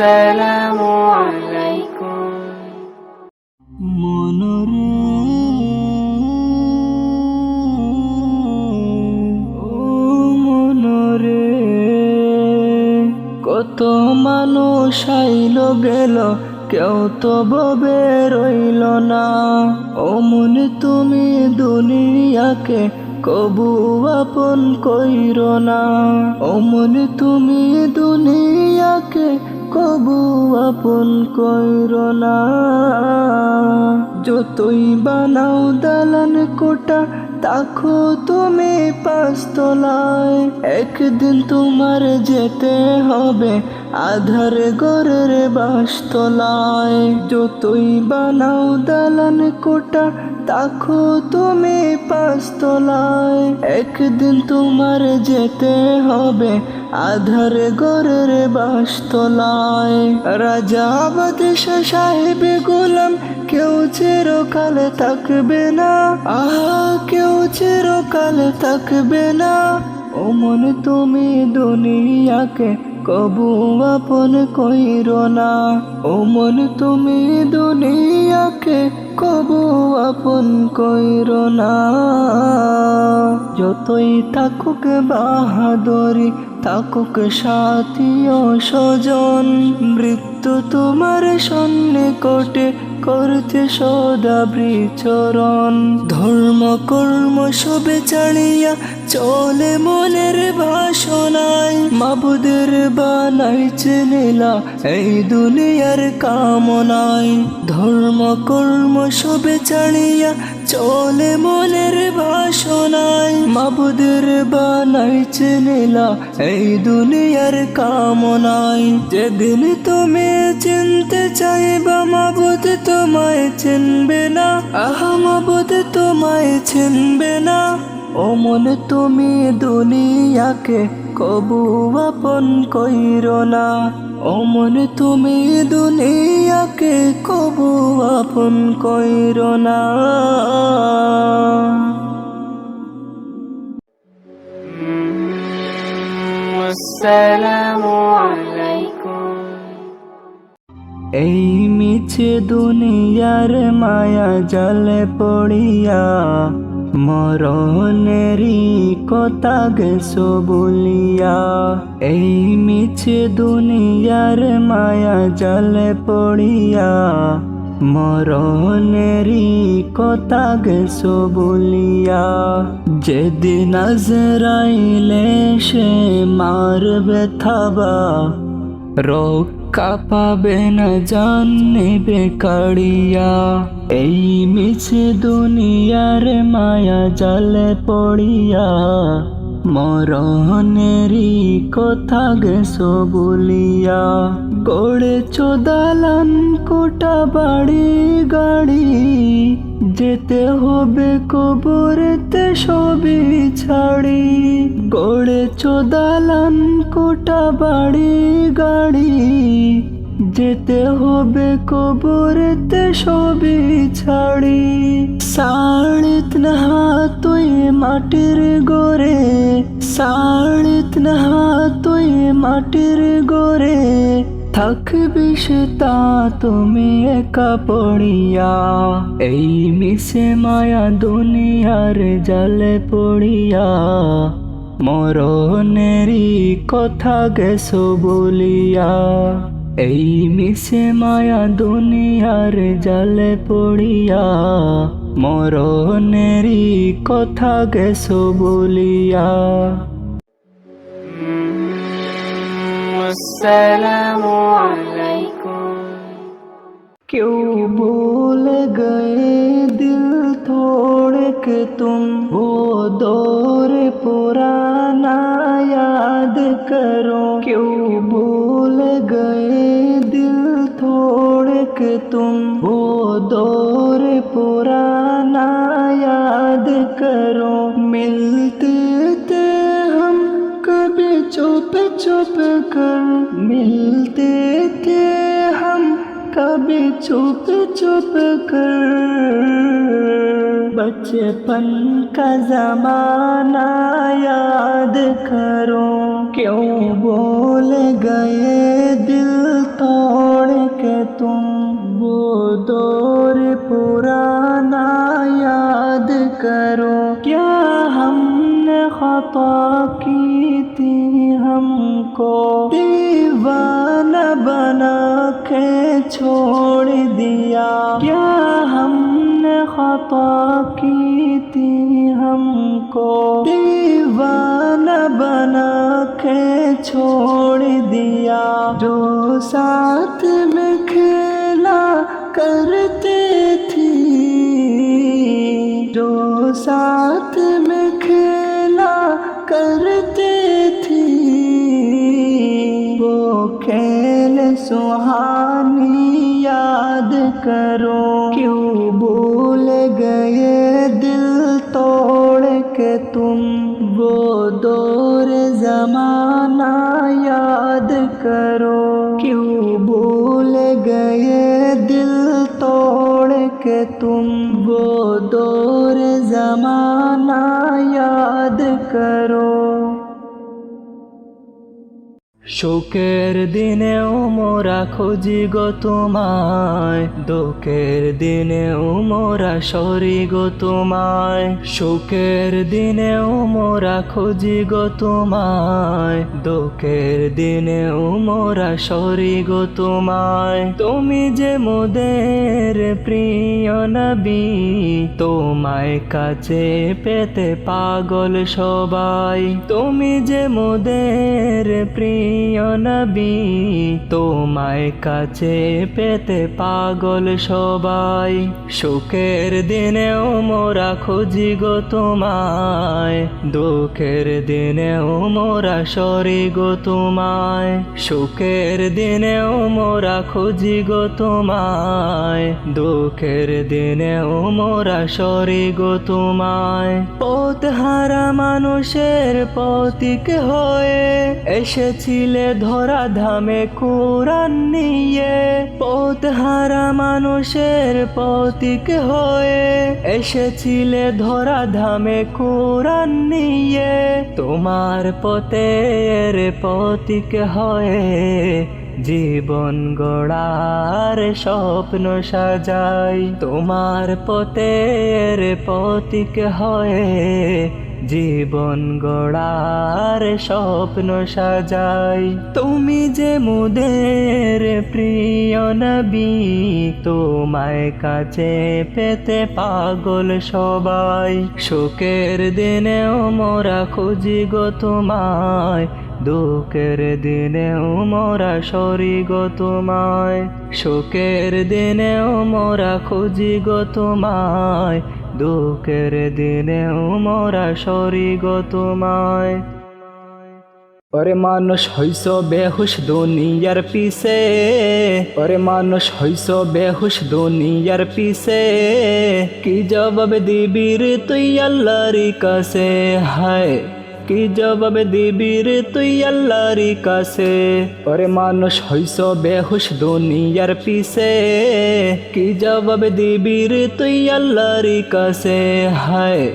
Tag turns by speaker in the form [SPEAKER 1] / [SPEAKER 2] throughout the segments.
[SPEAKER 1] আসসালামু আলাইকুম।
[SPEAKER 2] কত মানুষ আইল গেল, কেউ তো ববে রইল না। ও মনে, তুমি দুনিয়াকে কবু আপন কইর না। ও মনে, তুমি দুনিয়াকে কবু আপন কইর না। যতই বানাও দালান কোটা, তাকো তুমি পাঁচতলায়। একদিন তোমার যেতে হবে আধার গরের বাসতলায় যতই বানাও দালান কোটা, তাকো তুমি পাঁচতলায়। একদিন তোমার যেতে হবে আধার গরের বাসতলায়। রাজা বাদশাহ সাহেব গোলাম, কেউ চিরকালে থাকবে না। আহা, কেউ চিরকালে থাকবে না। ও মন তুমি দুনিয়াকে কবু আপন কইর না। ও মন, তুমি দুনিয়াকে কবু আপন কইর না। যতই থাকুক বাহাদুরি, থাকুক সাথী ও স্বজন, মৃত্যু তোমার সন্নিকটে করতে সদা বিচরণ। ধর্ম কর্ম সবে চাড়িয়া চলে মনের ভাষণায় মাবুদের বানাইছে নীলা এই দুনিয়ার কামনায়। ধর্ম কর্ম সবে ছাড়িয়া চলে মনের ভাষণায় মাবুদের বানাইছে নীলা এই দুনিয়ার কামনায়। যেদিন তুমি চিনতে চাইবা, মাবুদ তোমায় চিনবে না, আহা মাবুদ তোমায় চিনবে না। ও মনে তুমি দুনিয়াকে কবু আপন কইর না। ও মনে তুমি দুনিয়াকে কবু আপন কইর না। এই মিছে দুনিয়ার মায়া জালে পড়িয়া মরণেরই কথা গেছো বলিয়া এই মিছে দুনিয়ার মায়া জালে পড়িয়া মরণেরই কথা গেছো বলিয়া যেদিন আজরাইলে সে মারবে থাবা রক্ষা পাবে না জানবে বেকারিয়া। এই মিছে দুনিয়ার মায়া জালে পড়িয়া মরণেরই কথা গেছো বলিয়া। গড়ে চোদালান কোটা বাড়ি গাড়ি, যেতে হবে কবরেতে সবই ছাড়ি। গড়ে চোদালান কোটা বাড়ি গাড়ি, যেতে হবে কবরেতে সবই ছাড়ি। সাড়িত না তুই মাটির গোরে সাড়িত না তুই মাটির গোরে থাকবি তা তুমি একা পড়িয়া। এই মিশে মায়া দুনিয়ার জালে পড়িয়া। মরণেরই কথা গেছো বলিয়া। এই মিশে মায়া দুনিয়ার জালে পড়িয়া। মরণেরই কথা গেছো বলিয়া। क्यों भूल गए दिल थोड़ के तुम वो दौर पुराना याद करो क्यों भूल गए दिल थोड़ के तुम वो दौर पुराना याद करो मिलते थे हम कभी चुप चुप कर چپ چپ کر۔ بچپن کا زمانہ یاد کرو۔ کیوں بول گئے دل توڑ کے تم؟ وہ دور پرانا یاد کرو۔ کیا ہم نے خطا کی تھی ہم کو؟ دیوان بنا کے چھوڑ دیا۔ کیا ہم نے خطا کی تھی ہم کو؟ دیوانہ بنا کے چھوڑ دیا۔ جو ساتھ میں کھیلا کرتے کہ تم وہ دور زمانہ یاد کرو۔ کیوں بھول گئے دل توڑ کے تم؟ শোকের দিনেও মোরা খুঁজি গো তোমায়। দুঃখের দিনেও মোরা সরি গো তোমায়। শোকের দিনেও মোরা খুঁজি গো তোমায়। দুঃখের দিনেও মোরা সরি গো তোমায়। তুমি যে মোদের প্রিয় নবী, তোমায় কাছে পেতে পাগল সবাই। তুমি যে মোদের প্রিয় নবী, তোমায় কাছে পেতে পাগল সবাই। সুখের দিনেও মোরা খুঁজি গো তোমায়। দুঃখের দিনেও মোরা সরি গো তোমায়। সুখের দিনেও মোরা খুঁজি গো তোমায়। দুঃখের দিনেও মোরা সরি গো তোমায়। পথ হারা মানুষের পথিক হয়ে এসেছিলে ধরা ধামে কোরআন নিয়ে, পথ হারা মানুষের পথিক হয়ে। এসেছিলে ধরা ধামে কোরআন নিয়ে, তোমার পথের পথিক হয়ে। জীবন গড়ার স্বপ্ন সাজাই। তোমার পথের পথিক হয়ে জীবন গড়ার স্বপ্ন সাজাই। তুমি যে মুদের প্রিয় নবী, তোমায় কাছে পেতে পাগল সবাই। শোকের দিনেও মোরা খুঁজি গো তোমায় দুঃখের দিনেও মোরা সরি গো তোমায় শোকের দিনেও মোরা খুঁজি গো তোমায়, দুঃখের দিনেও মোরা সরি গো তোমায়। ওরে মানুষ হইস বেহুশ দুনিয়ার পিছে, ওরে মানুষ হইস বেহুশ দুনিয়ার পিছে, কি জবাব দিবি রে তুই আল্লাহর কাছে? হায় কি জবাব দিবি রে তুই আল্লাহর কাছে? ওরে মানুষ হইস বেহুশ দুনিয়ার পিছে। কি জবাব দিবি রে তুই আল্লাহর কাছে? হায়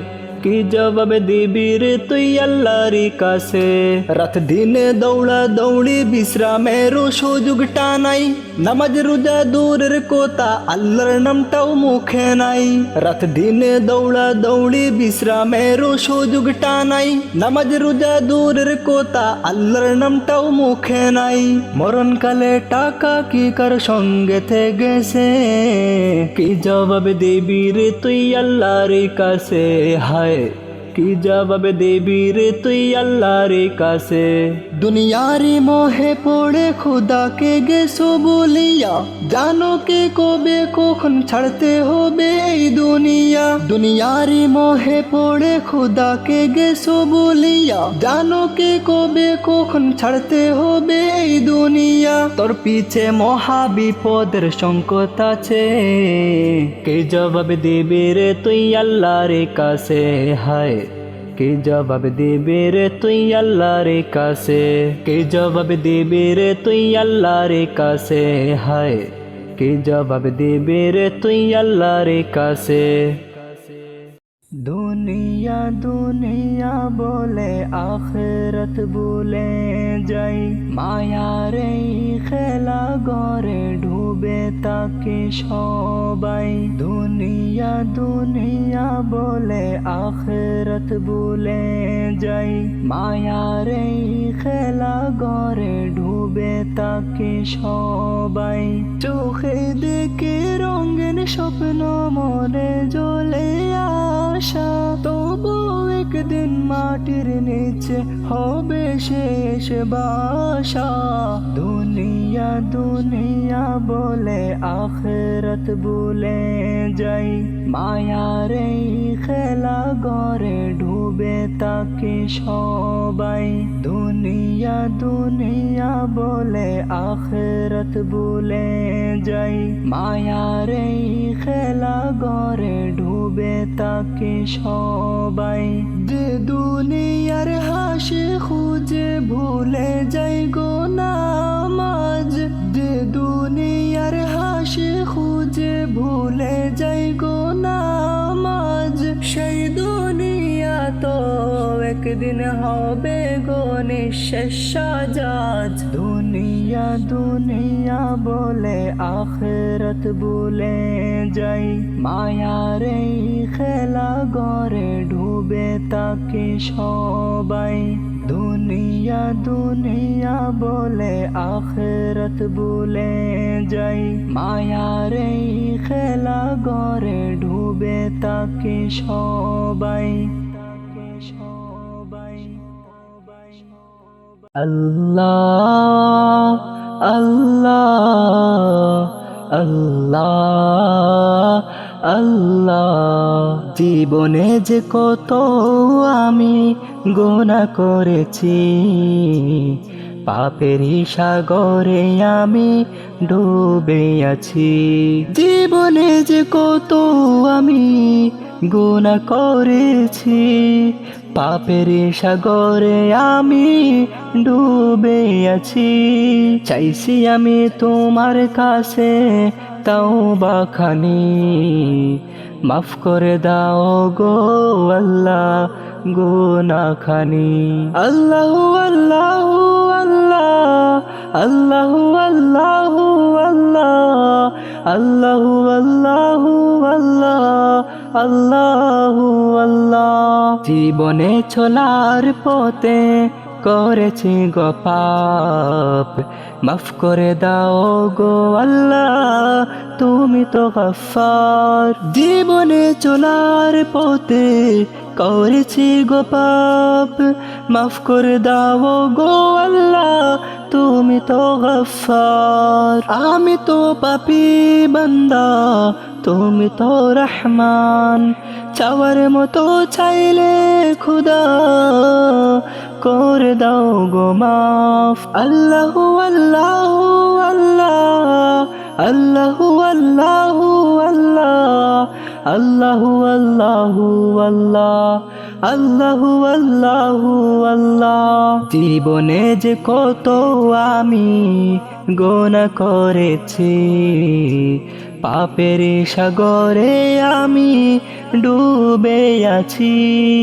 [SPEAKER 2] কি জবাব দিবি রে তুই আল্লাহর কাছে? রাত দিনে দৌড়া দৌড়ি বিশ্রামেরও সুযোগটা নাই। নামাজ রোজা দূরের কোতা আল্লাহর নামটাও মুখে নাই। রাত দিনে দৌড়া দৌড়ি বিশ্রামেরও সুযোগটা নাই। নামাজ রোজা দূরের কোতা আল্লাহর নামটাও মুখে নাই। মরণকালে টাকা কি কার সঙ্গে গেছে কি জবাব দিবি রে তুই আল্লাহর কাছে? হায় Padre কি জবাব দিবি রে তুই আল্লাহর কাছে? দুনিয়ারি মোহে পড়ে খুদাকে গেছো বলিয়া, জানো কে কবে কখন ছাড়তে হবে এই দুনিয়া? দুনিয়ারি মোহে পড়ে খুদাকে গেছো বলিয়া, জানো কে কবে কখন ছাড়তে হবে এই দুনিয়া? তোর পিছে মহা বিপদের সংকট আছে, কে জবাব দিবি রে তুই আল্লাহর কাছে? হায় কে জবাব দেবে রে তুই আল্লাহর কাছে? কে জবাব দেবে রে তুই আল্লাহর কাছে? হায়, কে জবাব দেবে রে তুই আল্লাহর কাছে? দুনিয়া দুনিয়া বলে, আখেরাত ভুলে যাই। মায়ার এই খেলা ঢুক ডুবে তাকে সবাই। দুনিয়া দুনিয়া বলে, আখেরাত ভুলে যাই। মায়ার এই খেলা গড়ে ডুবে তাকে সবাই। চোখে দেখে রঙের স্বপ্ন মনে জ্বলে আশা। তবু একদিন মাটির নিচে হবে শেষ বাসা। দুনিয়া দুনিয়া বলে আখেরাত বলে যাই। মায়ার এই খেলা গড়ে ডুবে তাকে সবাই। দুনিয়া দুনিয়া বলে আখেরাত ভুলে যাই। মায়ার এই খেলা গড়ে ডুবে তাকে সবাই। যে দুনিয়ার হাসি খুঁজে ভুলে যাই গো নামাজ। যে দুনিয়ার হাসি খুঁজে ভুলে যাই গো নামাজ। সেই দুনিয়া তো একদিন হবে গো নিঃশেষ সাজাজ। দুনিয়া দুনিয়া দুনিয়া বলে, আখেরাত বলে যাই। মায়ার খেলা গড়ে ডুবে তাকে সবাই। দুনিয়া দুনিয়া বলে, আখেরাত বলে যাই। মায়ার খেলা গড়ে ডুবে তাকে সবাই। আল্লাহ আল্লাহ আল্লাহ আল্লাহ। জীবনে যে কত আমি গোনা করেছি, পাপেরই সাগরে আমি ডুবে আছি। জীবনে যে কত আমি গুণা করেছি পাপের সাগরে আমি ডুবে আছি। চাইছি আমি তোমার কাছে তাও বাখানি মাফ করে দাও গো আল্লাহ গোনা খানি আল্লাহ আল্লাহ আল্লাহ আল্লাহ আল্লাহ আল্লাহ। আল্লাহ আল্লাহ আল্লাহ আল্লাহ আল্লাহ। জীবনে চলার পথে করেছি গো পাপ। মাফ করে দাও গো আল্লাহ, তুমি তো গফার। জীবনে চলার পথে করেছি গো পাপ। মাফ করে দাও গো আল্লাহ তুমি তো গফার আমি তো পাপি বান্দা, তুমি তো রহমান। চাওয়ার মতো চাইলে খুদা, করে দাও গো মাফ। আল্লাহ আল্লাহ আল্লাহ। আল্লাহ আল্লাহ আল্লাহ। আল্লাহ আল্লাহু আল্লাহ, আল্লাহু আল্লাহু আল্লাহ। জীবনে যে কত আমি গোনা করেছি, পাপের সাগরে আমি ডুবে আছি।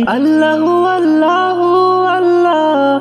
[SPEAKER 2] আল্লাহ আল্লাহু আল্লাহ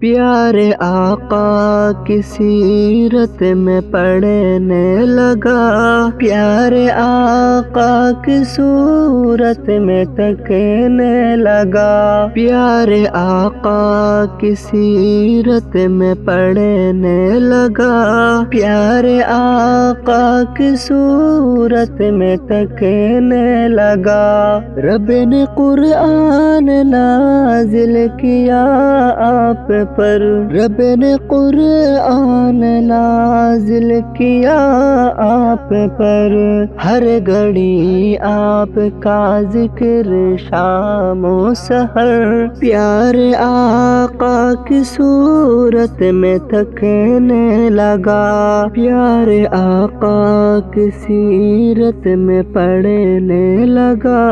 [SPEAKER 2] پیارے آقا کی سیرت میں پڑھنے لگا۔ پیارے آقا کی صورت میں تکنے لگا۔ پیارے آقا کی سیرت میں پڑھنے لگا۔ پیارے آقا کی صورت میں تکنے لگا۔ رب نے قرآن نازل کیا آپ پر رب نے قرآن نازل کیا آپ پر۔ ہر گھڑی آپ کا ذکر شام و سہر پیار آقا کی صورت میں تھکنے لگا۔ پیار آقا کی سیرت میں پڑھنے لگا۔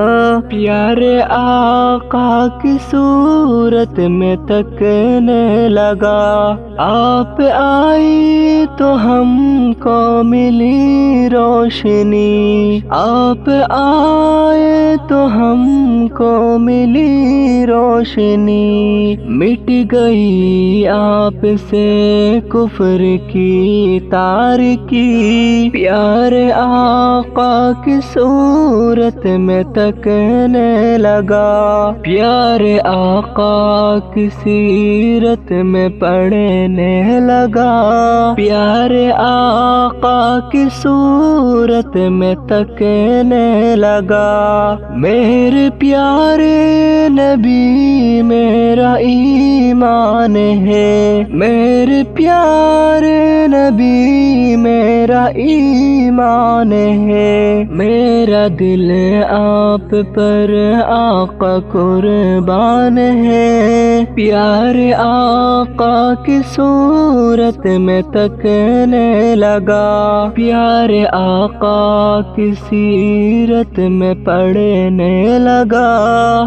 [SPEAKER 2] پیار آقا کی صورت میں تھکنے لگا۔ آپ آئی تو ہم کو ملی روشنی۔ آپ آئے تو ہم کو ملی روشنی۔ مٹ گئی آپ سے کفر کی تار کی۔ پیار آقا کی صورت میں تکنے لگا۔ پیار آقا کی سیرت غفلت میں پڑنے لگا۔ پیارے آقا کی صورت میں تکنے لگا۔ میرے پیارے نبی، میرا ایمان ہے۔ میرے پیارے نبی، میرا ایمان ہے۔ میرا دل آپ پر آقا قربان ہے۔ پیار آقا آقا کی صورت میں تکنے لگا۔ پیارے آقا کی سیرت میں پڑھنے لگا۔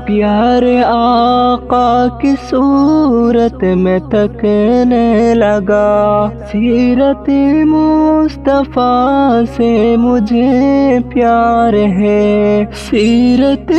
[SPEAKER 2] پیارے آقا کی صورت میں تکنے لگا۔ سیرت مصطفیٰ سے مجھے پیار ہے۔ سیرت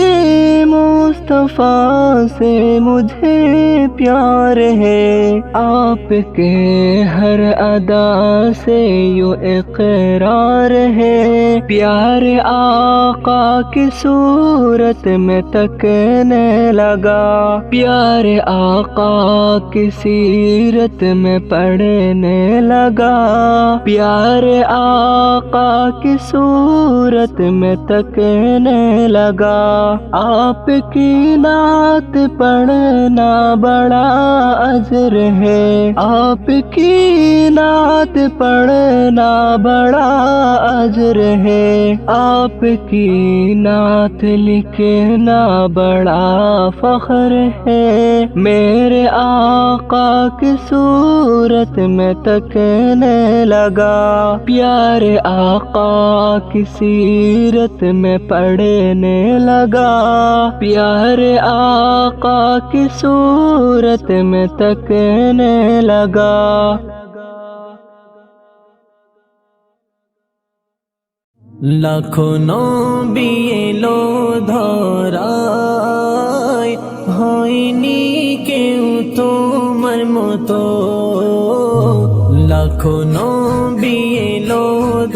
[SPEAKER 2] مصطفیٰ سے مجھے پیار ہے۔ ہے آپ کے ہر ادا سے یوں اقرار ہے۔ پیار آقا کی صورت میں تکنے لگا۔ پیار آقا کی سیرت میں پڑھنے لگا۔ پیار آقا کی صورت میں تکنے لگا۔ آپ کی نعت پڑھنا بڑا ناظر ہے۔ آپ کی نعت پڑھنا بڑا عجر ہے۔ آپ کی نعت لکھنا بڑا فخر ہے۔ میرے آقا کی صورت میں تکنے لگا۔ پیارے آقا کی سیرت میں پڑھنے لگا۔ پیارے آقا کی صورت میں تک तकने लगा লাখো নবী এলো ধরায় হয়নি কেউ তোমার মতো লাখো নবী এলো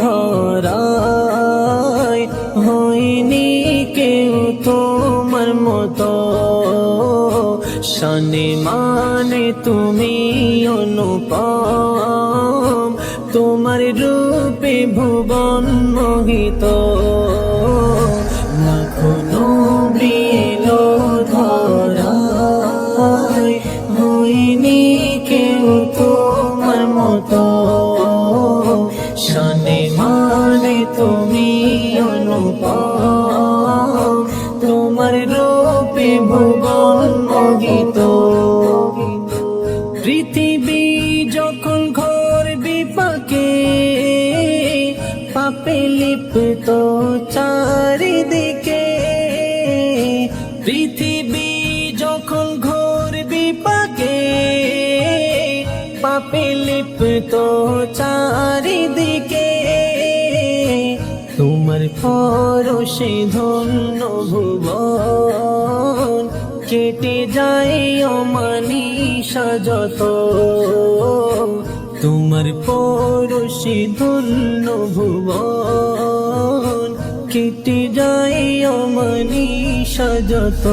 [SPEAKER 2] ধরায় হয়নি কেউ তোমার মতো শানে মানে তুমি অনুপম। তোমার রূপে ভুবন মোহিত। লিপ্ত চারিদিকে পৃথিবী যখন ঘোর বিপাকে পাপে লিপ্ত চারিদিকে। তোমার পরশে ধন্য ভুবন, কেটে যায় অমানিসা যত। তোমার পরশে ধন্য ভুবন কেটে যায় অমানিসা যত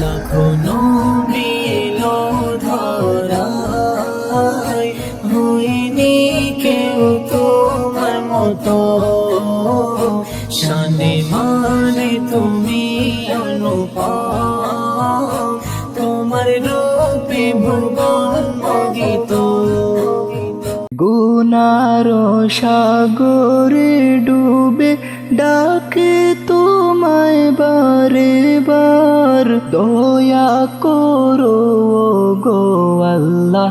[SPEAKER 2] লাখো নবী এলো ধরায় কেউ তোমার মতো। শানে মানে তুমি অনুপম, তোমার গুনার সাগরে ডুবে ডাকে তোমায় বারে বার দয়া করো গো আল্লাহ,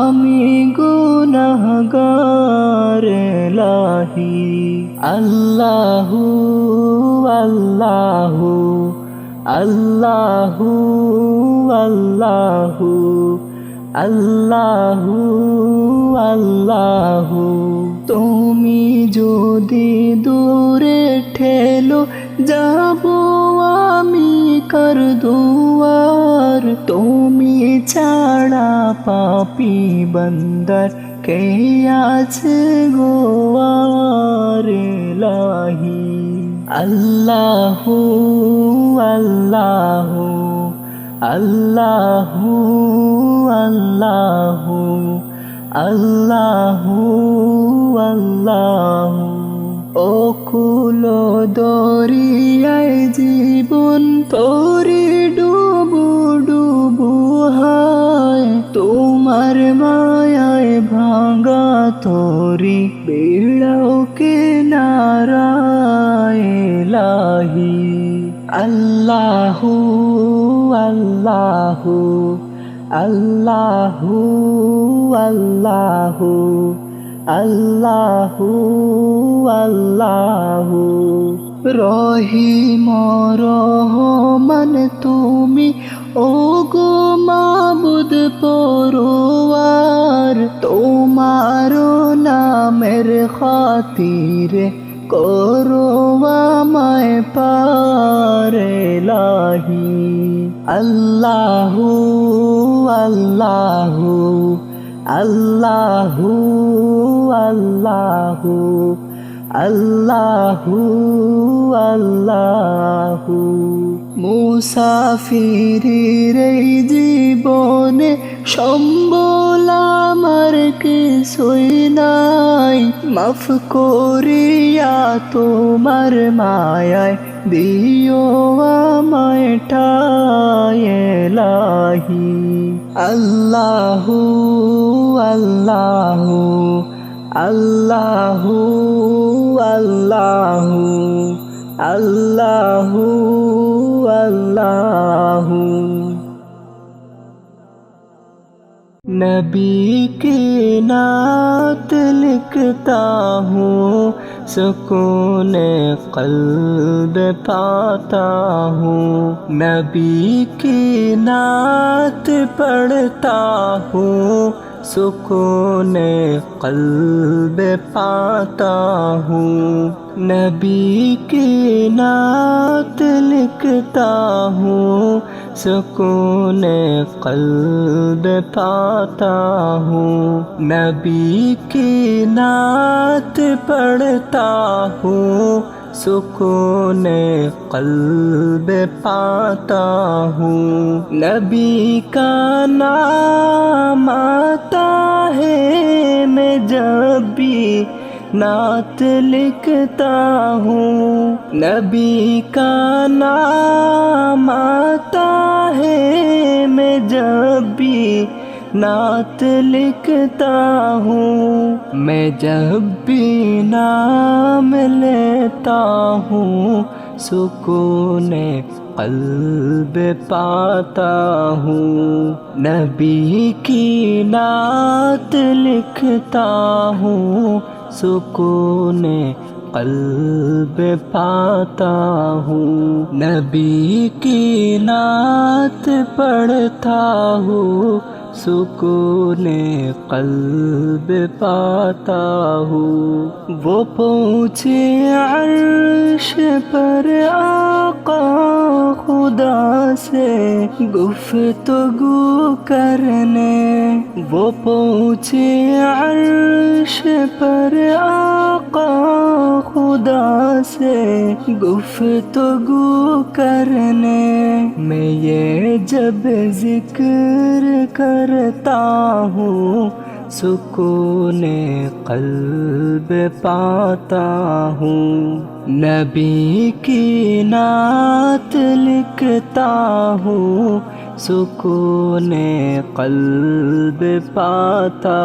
[SPEAKER 2] আমি গুনাহগার লাহি আল্লাহু আল্লাহু আল্লাহু আল্লাহু আল্লাহু। আল্লাহু, তুমি যদি দূরে ঠেলো, যাব আমি কর দুয়ার তুমি ছাড়া পাপি বন্দর কে আছে গোয়ার লাহি আল্লাহু আল্লাহু আল্লাহু আল্লাহু। আল্লাহু আল্লাহু, ও কুল দরিয়ায় জীবন তোরে ডুবু ডুবু হায়, তোমার মায়ায় ভাঙা তোরি বেড়াও কে নারায় লাহি আল্লাহু আল্লাহু আল্লাহু আল্লাহু আল্লাহু আল্লাহু রহিম, রহমান, তুমি ও গো মাবুদ, পরোয়ার। তোমার নামের খাতিরে করো আমায় পারে লাহি আল্লাহু আল্লাহু। আল্লাহু আল্লাহু আল্লাহু আল্লাহু। মুসাফিরির জীবনে সম্বল আমার কিছুই নাই। মাফ করিয়া তোমার মায়ায় দিও আমায় ঠায় লাহি আল্লাহু আল্লাহু আল্লাহু আল্লাহু আল্লাহু আল্লাহু। নবী কে নাত লিখতা হুঁ سکون قلب پاتا ہوں، نبی کی نعت پڑھتا ہوں، سکون قلب پاتا ہوں، نبی کی نعت لکھتا ہوں سکون قلب پاتا ہوں، نبی کی نعت پڑھتا ہوں، سکون قلب پاتا ہوں۔ نبی کا نام آتا ہے، میں جب بھی نعت لکھتا ہوں۔ نبی کا نام آتا ہے میں جب بھی نعت لکھتا ہوں۔ میں جب بھی نام لیتا ہوں، سکون قلب پاتا ہوں۔ نبی کی نعت لکھتا ہوں سکون قلب پاتا ہوں۔ نبی کی نعت پڑھتا ہوں۔ سکون قلب پاتا ہوں۔ وہ پہنچے عرش پر آقا خدا سے گفتگو کرنے۔ وہ پہنچے عرش پر آقا خدا سے گفتگو کرنے۔ میں یہ جب ذکر کر کرتا ہوں، سکون قلب پاتا ہوں۔ نبی کی نعت لکھتا ہوں، سکون قلب پاتا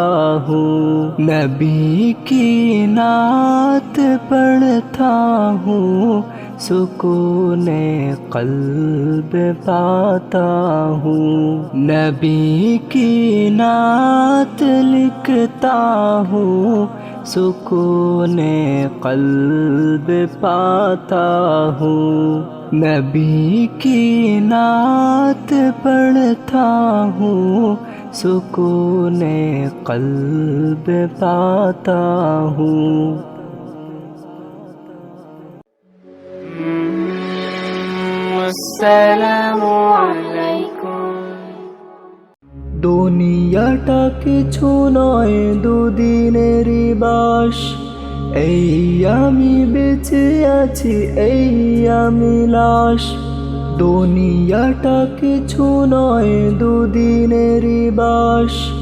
[SPEAKER 2] ہوں۔ نبی کی نعت پڑھتا ہوں سکون قلب پاتا ہوں۔ نبی کی نعت لکھتا ہوں۔ سکون قلب پاتا ہوں۔ نبی کی نعت پڑھتا ہوں۔ سکون قلب
[SPEAKER 1] پاتا ہوں۔
[SPEAKER 2] আসসালামু কিছু নয়, দুদিনের বাস। এই আমি বেঁচে আছি, এই আমি লাশ। দুনিয়াটা কিছু নয়, দুদিনের বাস।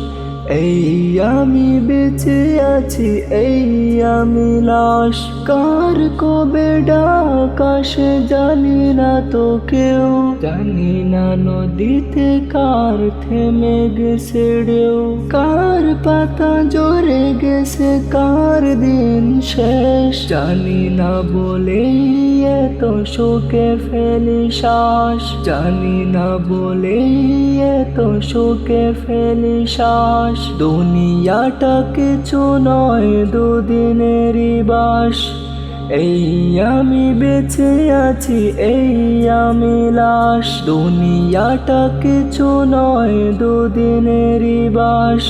[SPEAKER 2] এই আমি বেঁচে আছি, এই আমি লাশ। কার কবে ডাক আসে জানি না তো কেউ। জানি না নদীতে কার থেমে গেছে ঢেউ। কার পাতা জোরে গেছে, কার দিন শেষ। জানি না বলে এত শোকে ফেলি শ্বাস। জানি না বলে এত শোকে ফেলি শ্বাস। দুনিয়াটা কিছু নয়, দুদিনেরই বাস। এই আমি বেঁচে আছি, এই আমি লাশ। দুনিয়াটা কিছু নয়, দুদিনেরই বাস।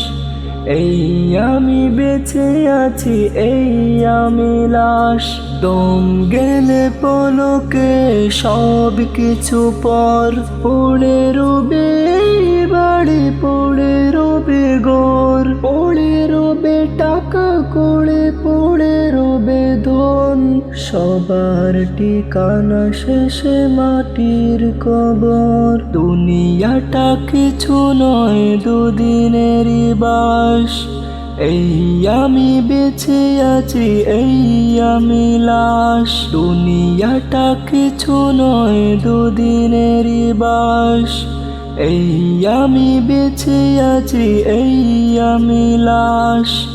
[SPEAKER 2] এই আমি বেঁচে আছি, এই আমি লাশ। দম গেলে পলকে সব কিছু পর পড়ে রবে বাড়ি পড়ে রবে গোর পড়ে রবে টাকা করে পড়ে রবে ধন সবার ঠিকানা শেষে মাটির কবর দুনিয়াটা কিছু নয় দুদিনেরই বাস এই আমি বেঁচে আছি এই আমি লাশ দুনিয়াটা কিছু নয় দুদিনেরই বাস এই আমি বেঁচে আছি এই আমি লাশ।